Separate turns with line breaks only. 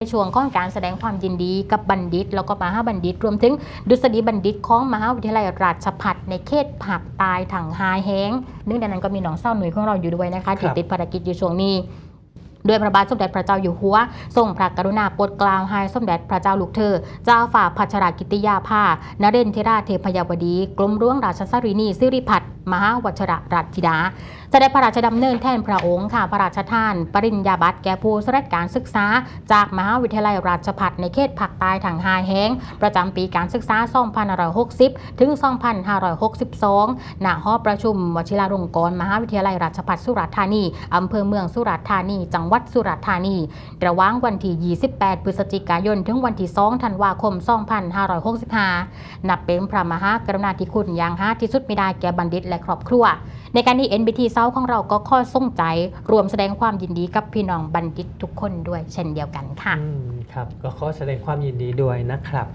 ในช่วงของการแสดงความยินดีกับบัณฑิต แล้วก็มหาบัณฑิต รวมถึงดุษฎีบัณฑิตของมหาวิทยาลัยราชภัฏในเขตผักตายถังหายแห้งเนื่องจากนั้นก็มีน้องเศร้าหนุ่ยของเราอยู่ด้วยนะคะที่ติดภารกิจอยู่ช่วงนี้ ด้วยพระบาทสมเด็จพระเจ้าอยู่หัว ทรงพระกรุณาโปรดเกล้าให้สมเด็จพระเจ้าลูกเธอ เจ้าฝ่าพัชรกิติยาภา นเรนทราเทพยาวดีกรมหลวงราชสรินีสิริพัฒน์มหาวชระราชธิดาเสด็จพระราชดำเนินแทนพระองค์ค่ะพระราชทาน ปริญญาบัตรแก่ผู้สำเร็จการศึกษา จากมหาวิทยาลัยราชภัฏในเขตภาคใต้ทางหายแห้ง ประจำปีการศึกษา 2560 ถึง 2562 ณ หอประชุมวชิราลงกรณ์มหาวิทยาลัยราชภัฏสุราษฎร์ธานีอำเภอเมืองสุราษฎร์ธานีจังวัดสุราษฎร์ธานี ระหว่างวันที่ 28 พฤศจิกายน ถึงวันที่ 2 ธันวาคม 2565 นับเป็นพระมหากรุณาธิคุณอย่างหาที่สุดไม่ได้แก่บัณฑิตและครอบครัว ในการนี้ NBT เซาของเราก็ข้อส่งใจ รวมแสดงความยินดีกับพี่น้องบัณฑิตทุกคนด้วยเช่นเดียวกันค่ะ
อืมครับก็ขอแสดงความยินดีด้วยนะครับ